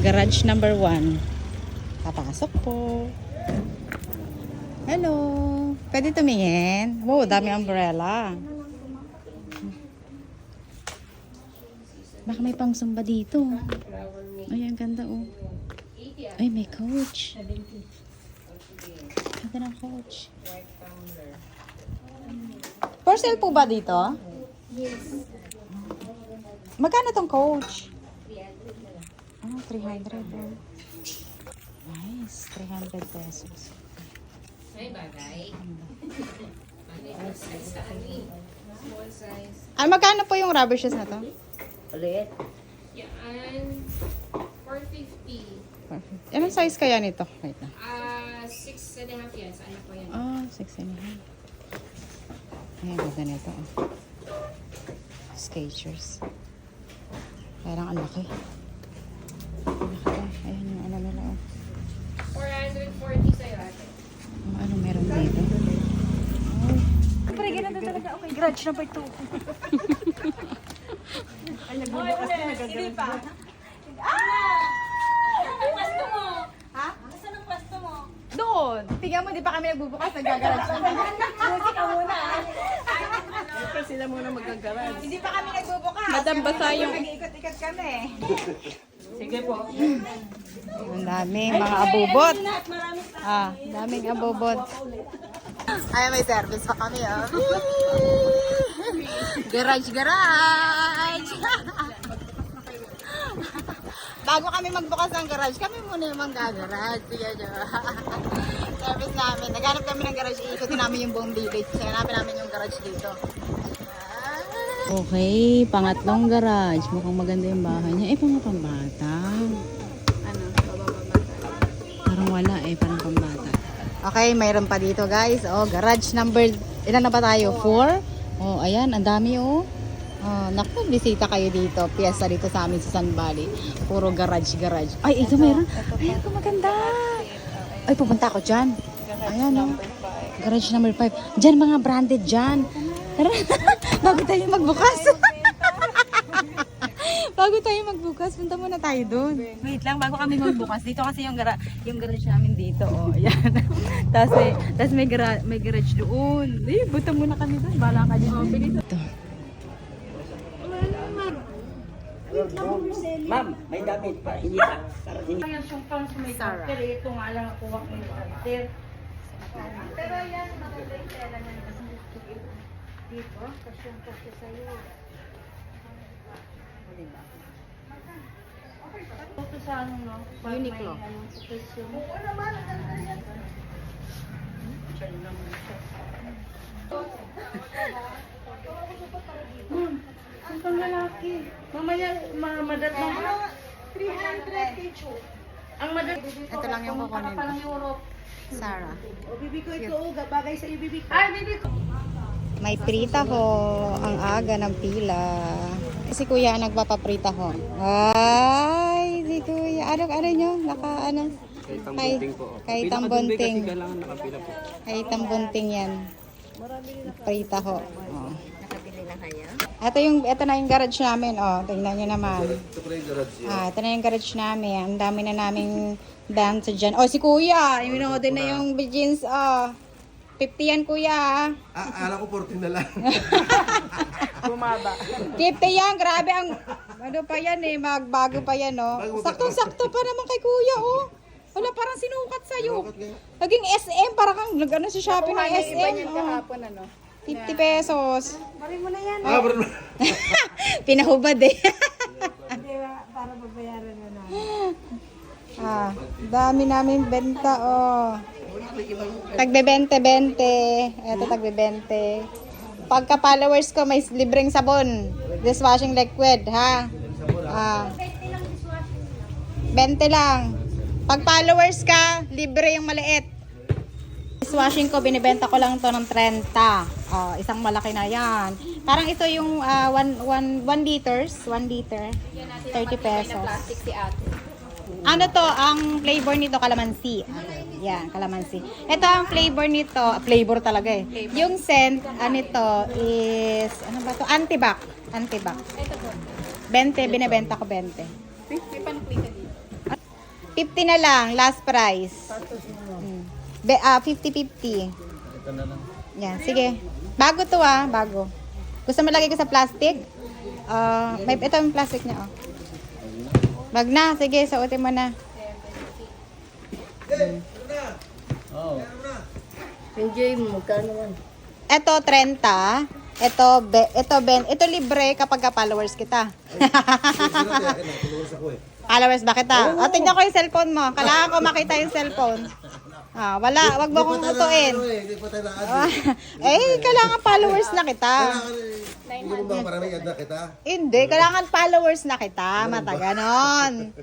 Garage number one. Papasok po. Hello. Pwede tumingin? Wow, dami umbrella. Baka may pang sumba dito. Ay, ang ganda oh. Ay, may coach. Ganda ng coach. For sale po ba dito? Yes. Magkano tong coach? Ah, 300. Oh. Nice. 300 pesos. May bagay. Small size. Ah, magkano po yung rubber shoes na to? Ulit. Yan. 450. Perfect. Anong size kaya nito? Wait na. Ah, 6 and a half yan. Sa anak ko yan. Ah, 6 and a half. Ay, ganda nito. Oh. Skechers. Parang ang laki. Ang laki. oh. Ayan yung ano nila. Oh. 440 sa'yo ate. Ang ano meron dito? Oh. Pre, ganun na talaga. Okay, garage number 2. Doon! Tingnan mo, di pa kami nagbubukas ng gagarage na. Buti ka muna. Siyempre sila muna magagarage. Hindi pa kami nagbubukas. Madam, basa yung- Nag-iikot-ikot kami. Sige po. Ang daming mga abubot. Ah, daming abubot. Ay, may service pa kami, oh. Garage, garage. Bago kami magbukas ng garage, kami muna yung mag-garage. Sige, service namin. Naghanap kami ng garage. Ikutin namin yung buong village. Hanapin namin yung garage dito. Okay, pangatlong garage. Mukhang maganda yung bahay niya. Eh, pang pambata. Ano? Parang wala eh, parang pambata. Okay, mayroon pa dito guys. Oh, garage number, ilan na ba tayo? Four? Oh, ayan, ang dami oh. Oh, naku, bisita kayo dito. Piyesta dito sa amin sa San Valley. Puro garage, garage. Ay, ito mayroon. Ay, ito maganda. Ay, pupunta ako dyan. Ayan oh. Garage number 5. Dyan, mga branded dyan. Tara, bago tayo magbukas. bago tayo magbukas, punta muna tayo doon. Wait lang, bago kami magbukas. Dito kasi yung, gara yung garage namin dito. Oh, ayan. tapos may, tapos may, gara may garage doon. Eh, buta muna kami doon. Bala ka dyan. Oh. Ito. Ma'am, may damit pa. Hindi pa. Kaya yung pang Sarah. counter, ito nga lang nakuha ko yung counter. Pero yan, maganda yung tela niya. Dito, kasi yung kasi sa'yo. Ito sa ano, no? Pag may Uniqlo. ano, sa presyo. Oo naman, ang ganda yan. Hmm, ang pang lalaki. Mamaya, mamadat ng 300 peso. Ang madat Ito lang yung kukunin ko. Parang Europe. Sarah. O, bibi ko ito, oh, bagay sa iyo, bibi ko. Ay, bibi ko. May prita ho. Ang aga ng pila. Si kuya ang nagpapaprita ho. Ay, si kuya. Ano, ano nyo? Naka, ano? Kay, kay tambunting. Kailangan nakapila po. Kay tambunting yan. Prita ho. Oh. Nakabili na kayo? Ito yung ito na yung garage namin, oh. Tingnan niyo naman. Ah, ito na yung garage namin. Ang dami na naming dance diyan. Oh, si Kuya, iminode na yung jeans, oh. 50 yan, Kuya. ah. Ah, ala ko 14 na lang. Bumaba. 50 yan, grabe ang ano pa yan eh, magbago pa yan, oh. Saktong-sakto pa naman kay Kuya, oh. Wala, parang sinukat sa'yo. Naging SM, parang kang nag-ano sa Shopee ng SM. Oh. ano? 50 pesos. ah, bro. Pinahubad eh. Para babayaran mo na. Ah, dami namin benta, oh. Tagbe 20-20. Ito, tagbe 20. Pagka followers ko, may libreng sabon. Dishwashing liquid, ha? Ah. 20 lang. Pag followers ka, libre yung maliit. Dishwashing ko, binibenta ko lang to ng 30. Oh, isang malaki na yan. Parang ito yung 1 1 1 liters, 1 liter. 30 pesos. Ano to, ang flavor nito kalamansi. Yan, kalamansi. Ito ang flavor nito, ah, flavor talaga eh. Yung scent, ano ito is, ano ba to? Antibac. Antibac. 20, binibenta ko 20. May panukli ka dito. 50 na lang, last price. Mm. Be, ah, 50-50. Ito na lang. Yan, sige. Bago to ah, bago. Gusto mo lagay ko sa plastic? Ah, may ito yung plastic niya oh. Wag na, sige, suotin mo na. Oo. Enjoy mo, magkano man? Ito 30, ito be, ito ben, ito libre kapag ka followers kita. Eh. followers ba kita? O, tingnan ko yung cellphone mo. Kailangan ko makita yung cellphone. Ah, wala, wag mo kong utuin. Ano eh, Hindi Ah, eh, kailangan followers na kita. Hindi mo ba may ad na kita? Hindi, kailangan followers na kita. Mata ganon.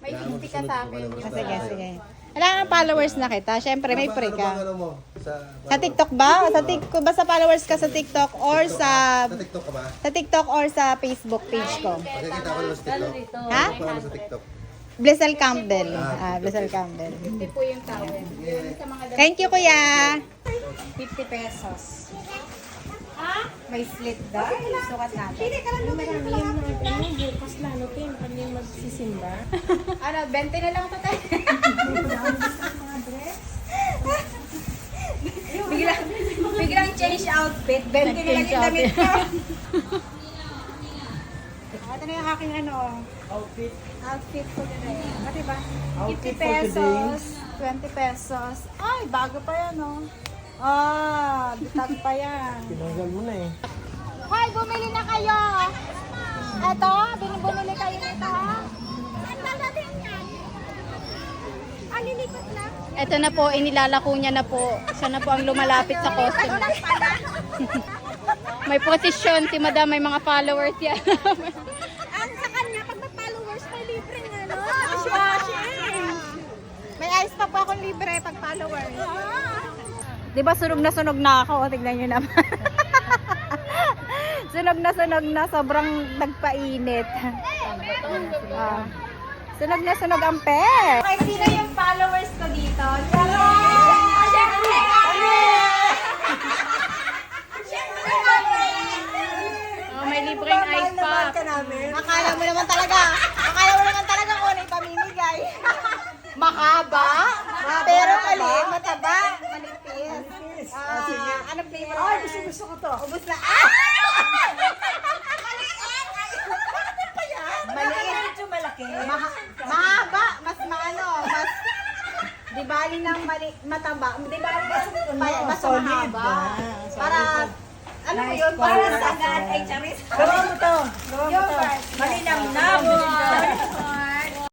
May 50 ka sa akin. Ah, sige, sige. Kailangan followers na kita. Siyempre, may free bang ka. ano mo? Sa, Sa TikTok ba? Sa TikTok ba sa followers ka sa TikTok or sa sa TikTok ka ba? sa TikTok or sa Facebook page ko? Makikita ko naman sa TikTok. Ha? Paano sa TikTok? Blessel Campbell. Ah, Blessel Campbell. Hindi po yung towel. Thank you, kuya. 50 pesos. May slit daw. Sukat natin. Pili ka lang Marami yung mga ano, bukas ano, Tim. Kami yung magsisimba. Ano, 20 na lang ito tayo. biglang, biglang change outfit. 20 na lang yung damit ko. Ito na yung aking ano. Outfit. Outfit ko na rin. Ah, diba? 50 pesos. 20 pesos. Ay, bago pa yan, oh. Ah, bitag pa yan. Tinanggal mo na eh. Hoy, bumili na kayo. Eto, bin- bumili kayo nito. Ah, na. Ito na po, inilalako niya na po. Siya na po ang lumalapit sa customer. May posisyon si madam, may mga followers yan. Ang sa kanya, pag may followers, may libre nga, no? Dishwashing. may ice pa po akong libre pag followers. Di ba sunog na sunog na ako? O, tignan nyo naman. sunog na sunog na, sobrang nagpainit. Ah. sunog na sunog ang pet. Okay, sino yung followers ko dito? Oh, may libreng ice pop. Akala mo naman talaga, akala mo naman talaga kung ano yung pamimigay. Mahaba, pero manipis. Ah, ano flavor? Ay, gusto, gusto ko to. Ubus na. Ah! Maliit. Medyo malaki. Maha- mahaba, mas maano, mas di bali ng mali, mataba, di bali mas, mas mahaba. Para, ano mo yun? Para sa agad ay charis. Gawa mo to. Gawa mo to. Malinamnam.